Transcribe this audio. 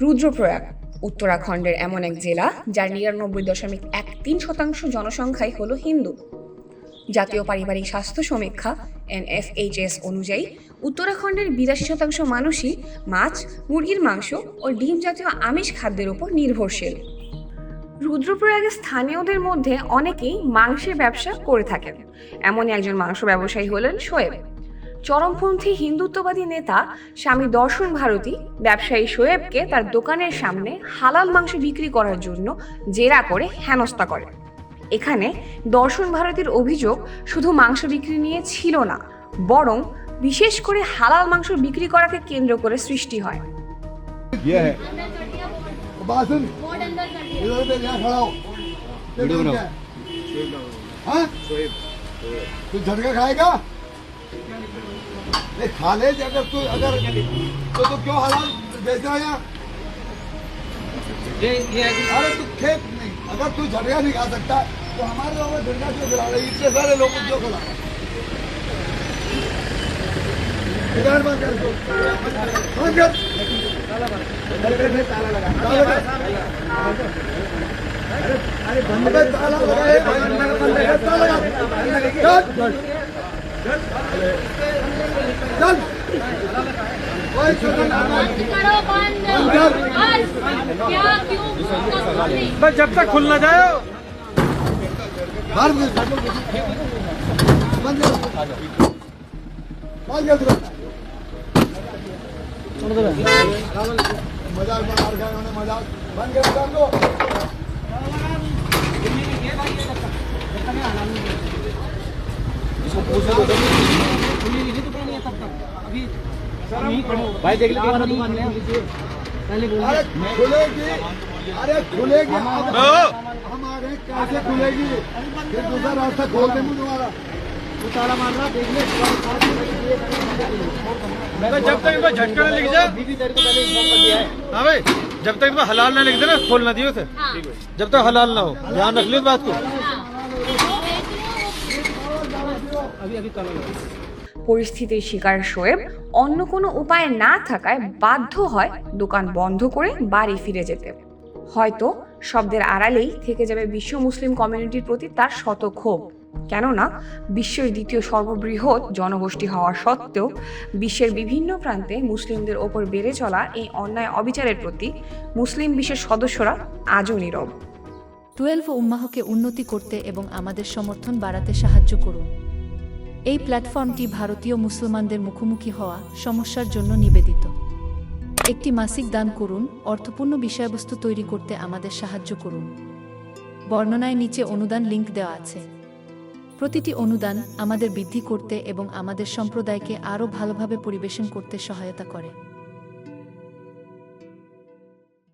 রুদ্রপ্রয়াগ, উত্তরাখণ্ডের এমন এক জেলা যার নিরানব্বই দশমিক এক তিন শতাংশ জনসংখ্যাই হল হিন্দু। জাতীয় পারিবারিক স্বাস্থ্য সমীক্ষা, এনএফএইচএস অনুযায়ী, উত্তরাখণ্ডের বিরাশি শতাংশ মানুষই মাছ, মুরগির মাংস ও ডিম জাতীয় আমিষ খাদ্যের উপর নির্ভরশীল। রুদ্রপ্রয়াগের স্থানীয়দের মধ্যে অনেকেই মাংসের ব্যবসা করে থাকেন। এমনই একজন মাংস ব্যবসায়ী হলেন শোয়েব চরমপন্থী হিন্দুত্ববাদী নেতা স্বামী দর্শন ভারতী ব্যবসায়ী শোয়েবকে তার দোকানের সামনে হালাল মাংস বিক্রি করার জন্য জেরা করে হেনস্থা করে এখানে দর্শন ভারতীর অভিযোগ শুধু মাংস বিক্রি নিয়ে ছিল না বরং বিশেষ করে হালাল মাংস বিক্রি করাকে কেন্দ্র করে সৃষ্টি হয় ये है बासन इधर पे यहाँ खड़ा हो वीडियो बनाओ। हाँ तू झटका खाएगा नहीं खा ले अगर तू अगर तो तू क्यों हलाल बेच रहा है यहाँ? अरे तू खेत नहीं। अगर तू झटका नहीं खा सकता तो हमारे लोगों झटका क्यों खिला रहे इतने सारे लोग को क्यों खिला दुकान बंद ताला लगा भाई ताला लगा चल बस जब तक खुल ना जाए। मज़ाक मज़ाक बंद कर भाई देख लीजिए खुलेगी अरे खुलेगी। हम आ रहे हैं। कैसे खुलेगी? फिर दूसरा रास्ता खोल देंगे तुम्हारा तू ताला मार रहा देख ले। जब तक इनको झटका ना लिख जाए। हाँ। भाई जब तक इनको हलाल ना लिख देना खोल ना दियो उसे। हाँ। जब तक हलाल ना हो ध्यान रख लियो इस बात को। পরিস্থিতির শিকার শোয়েব অন্য কোনো উপায় না থাকায় বাধ্য হয় দোকান বন্ধ করে বাড়ি ফিরে যেতে। হয়তো শব্দের আড়ালেই থেকে যাবে বিশ্ব মুসলিম কমিউনিটির প্রতি তার শত ক্ষোভ কেননা বিশ্বের দ্বিতীয় সর্ববৃহৎ জনগোষ্ঠী হওয়া সত্ত্বেও বিশ্বের বিভিন্ন প্রান্তে মুসলিমদের ওপর বেড়ে চলা এই অন্যায় অবিচারের প্রতি মুসলিম বিশ্বের সদস্যরা আজও নীরব। টুয়েলভ উম্মাহকে উন্নতি করতে এবং আমাদের সমর্থন বাড়াতে সাহায্য করুন। এই প্ল্যাটফর্মটি ভারতীয় মুসলমানদের মুখোমুখি হওয়া সমস্যার জন্য নিবেদিত। একটি মাসিক দান করুন, অর্থপূর্ণ বিষয়বস্তু তৈরি করতে আমাদের সাহায্য করুন। বর্ণনায় নিচে অনুদান লিঙ্ক দেওয়া আছে। প্রতিটি অনুদান আমাদের বৃদ্ধি করতে এবং আমাদের সম্প্রদায়কে আরও ভালোভাবে পরিবেশন করতে সহায়তা করে।